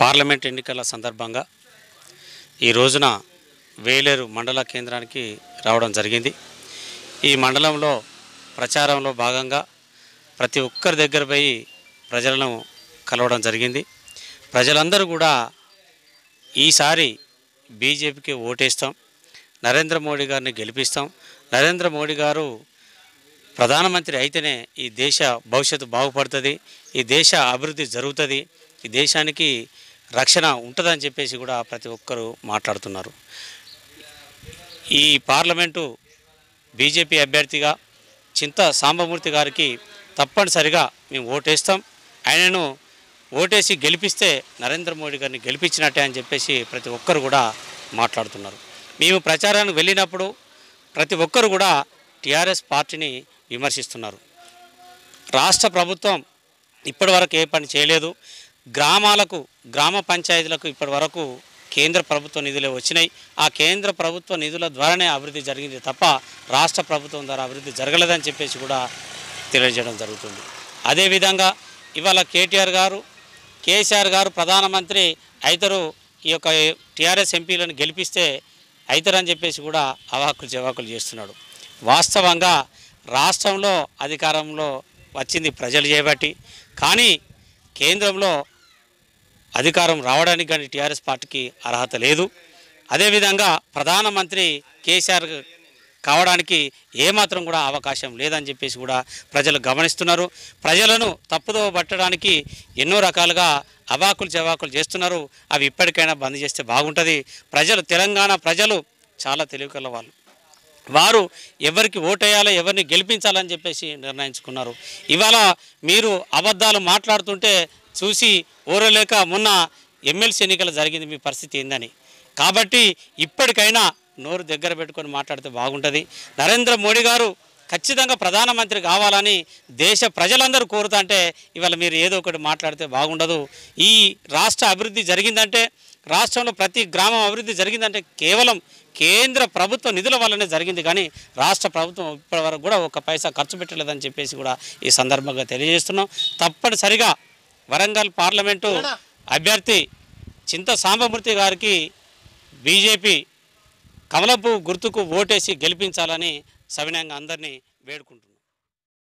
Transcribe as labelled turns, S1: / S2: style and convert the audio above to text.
S1: Parliament ఎన్నికల సందర్భంగా ఈ రోజున వేలేరు మండల కేంద్రానికి రావడం జరిగింది. ఈ మండలంలో ప్రచారంలో భాగంగా ప్రతి ఒక్కరి దగ్గర పోయి ప్రజలను కలవడం జరిగింది. ప్రజలందరూ కూడా ఈసారి బీజేపీకి ఓటేస్తాం. నరేంద్ర మోడీ గారిని గెలిపిస్తాం. నరేంద్ర మోడీ గారు ప్రధానమంత్రి అయితేనే ఈ దేశ భవిష్యత్తు బాగుపడుతుంది ఈ దేశ అభివృద్ధి జరుగుతుంది ఈ దేశానికి రక్షణ ఉంటుందని చెప్పేసి కూడా ప్రతి ఒక్కరూ మాట్లాడుతున్నారు. ఈ పార్లమెంటు బీజేపీ అభ్యర్థిగా చింత సాంబమూర్తి గారికి తప్పనిసరిగా మేము ఓటేస్తాం. ఆయనను ఓటేసి గెలిపిస్తే నరేంద్ర మోడీ గారిని గెలిపించినట్టే అని చెప్పేసి ప్రతి ఒక్కరు కూడా మాట్లాడుతున్నారు. మేము ప్రచారానికి వెళ్ళినప్పుడు ప్రతి ఒక్కరు కూడా టీఆర్ఎస్ పార్టీని విమర్శిస్తున్నారు. రాష్ట్ర ప్రభుత్వం ఇప్పటివరకు ఏ పని చేయలేదు. గ్రామాలకు గ్రామ పంచాయతీలకు ఇప్పటివరకు కేంద్ర ప్రభుత్వ నిధులే వచ్చినాయి. ఆ కేంద్ర ప్రభుత్వ నిధుల ద్వారానే అభివృద్ధి జరిగింది తప్ప రాష్ట్ర ప్రభుత్వం ద్వారా అభివృద్ధి జరగలేదని చెప్పేసి కూడా తెలియజేయడం జరుగుతుంది. అదేవిధంగా ఇవాళ కేటీఆర్ గారు కేసీఆర్ గారు ప్రధానమంత్రి ఐతరు ఈ యొక్క టీఆర్ఎస్ ఎంపీలను గెలిపిస్తే అవుతారని చెప్పేసి కూడా అవాకులు జవాకులు చేస్తున్నాడు. వాస్తవంగా రాష్ట్రంలో అధికారంలో వచ్చింది ప్రజలు చేయబట్టి కానీ కేంద్రంలో అధికారం రావడానికి కానీ టీఆర్ఎస్ పార్టీకి అర్హత లేదు. అదేవిధంగా ప్రధానమంత్రి కేసీఆర్ కావడానికి ఏమాత్రం కూడా అవకాశం లేదని చెప్పేసి కూడా ప్రజలు గమనిస్తున్నారు. ప్రజలను తప్పుదో పట్టడానికి ఎన్నో రకాలుగా అవాకులు చవాకులు చేస్తున్నారు. అవి ఇప్పటికైనా బంద్ చేస్తే బాగుంటుంది. ప్రజలు తెలంగాణ ప్రజలు చాలా తెలివికల వాళ్ళు. వారు ఎవరికి ఓటేయాలో ఎవరిని గెలిపించాలని చెప్పేసి నిర్ణయించుకున్నారు. ఇవాళ మీరు అబద్ధాలు మాట్లాడుతుంటే చూసి ఓరలేక మొన్న ఎమ్మెల్సీ ఎన్నికలు జరిగింది మీ పరిస్థితి ఏందని. కాబట్టి ఇప్పటికైనా నోరు దగ్గర పెట్టుకొని మాట్లాడితే బాగుంటుంది. నరేంద్ర మోడీ గారు ఖచ్చితంగా ప్రధానమంత్రి కావాలని దేశ ప్రజలందరూ కోరుతుంటే ఇవాళ మీరు ఏదో ఒకటి మాట్లాడితే బాగుండదు. ఈ రాష్ట్ర అభివృద్ధి జరిగిందంటే రాష్ట్రంలో ప్రతి గ్రామం అభివృద్ధి జరిగిందంటే కేవలం కేంద్ర ప్రభుత్వ నిధుల వల్లనే జరిగింది. కానీ రాష్ట్ర ప్రభుత్వం ఇప్పటివరకు కూడా ఒక పైసా ఖర్చు పెట్టలేదని చెప్పేసి కూడా ఈ సందర్భంగా తెలియజేస్తున్నాం. తప్పనిసరిగా వరంగల్ పార్లమెంటు అభ్యర్థి చింత సాంబమూర్తి గారికి బీజేపీ కమలపు గుర్తుకు ఓటేసి గెలిపించాలని సవినయంగా అందరినీ వేడుకుంటున్నాను.